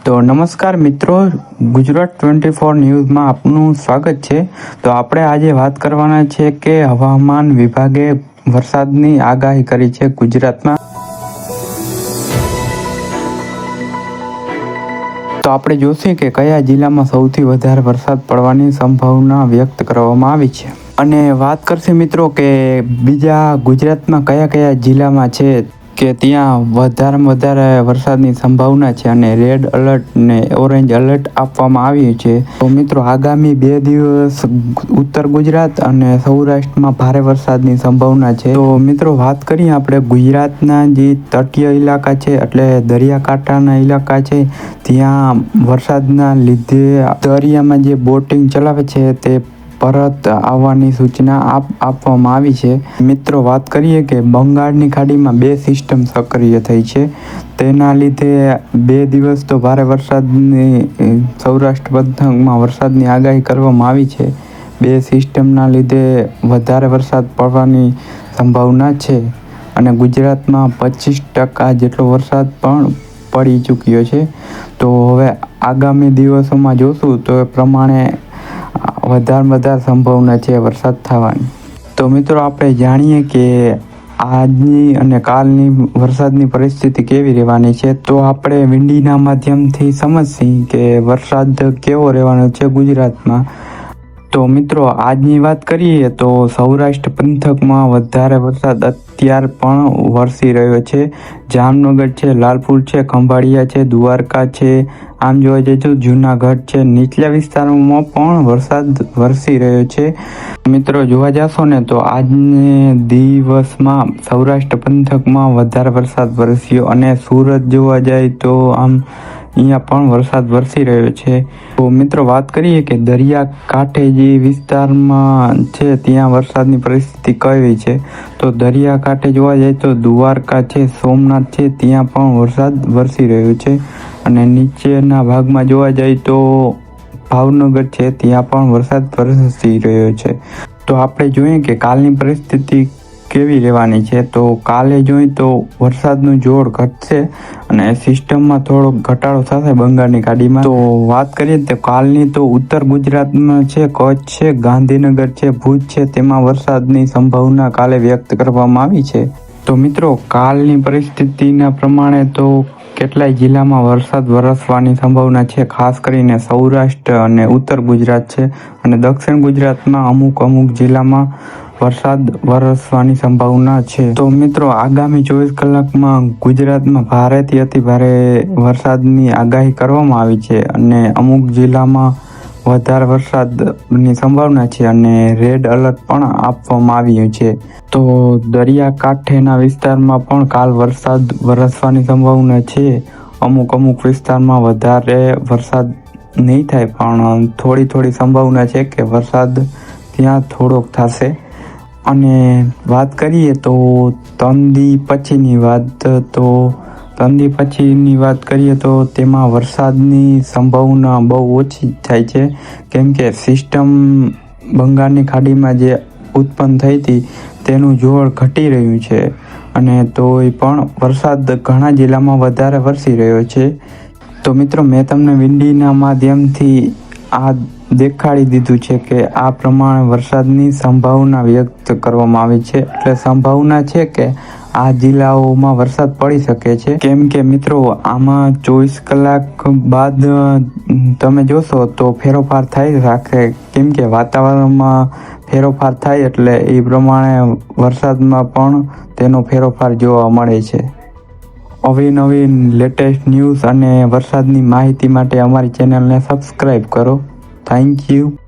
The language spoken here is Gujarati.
તો નમસ્કાર મિત્રો, ગુજરાત ટ્વેન્ટી ફોર ન્યૂઝમાં આપનું સ્વાગત છે. તો આપણે આજે વાત કરવાના છે કે હવામાન વિભાગે વરસાદની આગાહી કરી છે ગુજરાતમાં. તો આપણે જોશું કે કયા જિલ્લામાં સૌથી વધારે વરસાદ પડવાની સંભાવના વ્યક્ત કરવામાં આવી છે. અને વાત કરશે મિત્રો કે બીજા ગુજરાતમાં કયા કયા જિલ્લામાં છે. કે ત્યાં વધારેમાં વધારે વરસાદની સંભાવના છે અને રેડ એલર્ટ ને ઓરેન્જ એલર્ટ આપવામાં આવ્યું છે. તો મિત્રો, આગામી બે દિવસ ઉત્તર ગુજરાત અને સૌરાષ્ટ્રમાં ભારે વરસાદની સંભાવના છે. તો મિત્રો, વાત કરીએ આપણે ગુજરાતના જે તટીય ઇલાકા છે, એટલે દરિયાકાંઠાના ઇલાકા છે, ત્યાં વરસાદના લીધે દરિયામાં જે બોટિંગ ચલાવે છે તે પરત આવવાની સૂચના આપ, આપવામાં આવી છે. મિત્રો, વાત કરીએ કે બંગાળની ખાડીમાં બે સિસ્ટમ સક્રિય થઈ છે. તેના લીધે બે દિવસ તો ભારે વરસાદની સૌરાષ્ટ્ર પંથકમાં વરસાદની આગાહી કરવામાં આવી છે. બે સિસ્ટમના લીધે વધારે વરસાદ પડવાની સંભાવના છે અને ગુજરાતમાં પચીસ ટકા જેટલો વરસાદ પણ પડી ચૂક્યો છે. તો હવે આગામી દિવસોમાં જોશું તો એ પ્રમાણે વધારે વધારે સંભાવના છે વરસાદ થવાની. તો મિત્રો આપણે જાણીએ કે આજની અને કાલની વરસાદની પરિસ્થિતિ કેવી રહેવાની છે? તો આપણે વિંડીના માધ્યમથી સમજશી કે વરસાદ કેવો રહેવાનો છે ગુજરાતમાં. તો મિત્રો, આજની વાત કરીએ તો સૌરાષ્ટ્ર પંથકમાં વધારે વરસાદ અત્યાર પણ વરસી રહ્યો છે. જામનગર છે, લાલપુર છે, ખંભાળિયા છે, દ્વારકા છે, આમ જોવા જઈએ તો જૂનાગઢ છે. નીચલા વિસ્તારોમાં પણ વરસાદ વરસી રહ્યો છે. મિત્રો, જોવા જશો ને તો આજને દિવસમાં સૌરાષ્ટ્ર પંથકમાં વધારે વરસાદ વરસ્યો અને સુરત જોવા જાય તો આમ અહીંયા પણ વરસાદ વરસી રહ્યો છે. તો મિત્રો, વાત કરીએ કે દરિયા કાંઠે જે વિસ્તારમાં છે, ત્યાં વરસાદની પરિસ્થિતિ કેવી છે? તો દરિયા કાંઠે જોવા જાય તો દ્વારકા છે, સોમનાથ છે, ત્યાં પણ વરસાદ વરસી રહ્યો છે. અને નીચેના ભાગમાં જોવા જાય તો ભાવનગર છે, ત્યાં પણ વરસાદ વરસી રહ્યો છે. તો આપણે જોઈએ કે કાલની પરિસ્થિતિ કેવી રહેવાની છે? તો કાલે જોઈએ તો વરસાદનું જોર ઘટશે અને સિસ્ટમમાં થોડો ઘટાડો થશે બંગાળની ખાડીમાં તો વાત કરીએ તો કાલની તો ઉત્તર ગુજરાતમાં છે, કચ્છ છે, ગાંધીનગર છે, ભુજ છે, તેમાં વરસાદની સંભાવના કાલે વ્યક્ત કરવામાં આવી છે. તો મિત્રો, કાલની પરિસ્થિતિના પ્રમાણે તો કેટલાય જિલ્લામાં વરસાદ વરસવાની સંભાવના છે, ખાસ કરીને સૌરાષ્ટ્ર અને ઉત્તર ગુજરાત છે. અને દક્ષિણ ગુજરાતમાં અમુક અમુક જિલ્લામાં વરસાદ વરસવાની સંભાવના છે. તો મિત્રો, આગામી ચોવીસ કલાકમાં ગુજરાતમાં ભારેથી અતિ ભારે વરસાદની આગાહી કરવામાં આવી છે અને અમુક જિલ્લામાં વધારે વરસાદની સંભાવના છે અને રેડ એલર્ટ પણ આપવામાં આવ્યું છે. તો દરિયાકાંઠેના વિસ્તારમાં પણ કાલ વરસાદ વરસવાની સંભાવના છે. અમુક અમુક વિસ્તારમાં વધારે વરસાદ નહીં થાય, પણ થોડી થોડી સંભાવના છે કે વરસાદ ત્યાં થોડોક થશે. અને વાત કરીએ તો તંદી પછીની વાત, તો તંદી પછીની વાત કરીએ તો તેમાં વરસાદની સંભાવના બહુ ઓછી થાય છે. કેમ કે સિસ્ટમ બંગાળની ખાડીમાં જે ઉત્પન્ન થઈ હતી, તેનું જોર ઘટી રહ્યું છે. અને તોય પણ વરસાદ ઘણા જિલ્લામાં વધારે વરસી રહ્યો છે. તો મિત્રો, મેં તમને વિંડીના માધ્યમથી આ દેખાડી દીધું છે કે આ પ્રમાણે વરસાદની સંભાવના વ્યક્ત કરવામાં આવી છે. એટલે સંભાવના છે કે આ જિલ્લાઓમાં વરસાદ પડી શકે છે. કેમ કે મિત્રો, આમાં ચોવીસ કલાક બાદ તમે જોશો તો ફેરફાર થઈ રાખે. કેમ કે વાતાવરણમાં ફેરફાર થાય એટલે એ પ્રમાણે વરસાદમાં પણ તેનો ફેરફાર જોવા મળે છે. અવનવીન લેટેસ્ટ ન્યૂઝ અને વરસાદની માહિતી માટે અમારી ચેનલને સબસ્ક્રાઈબ કરો. Thank you.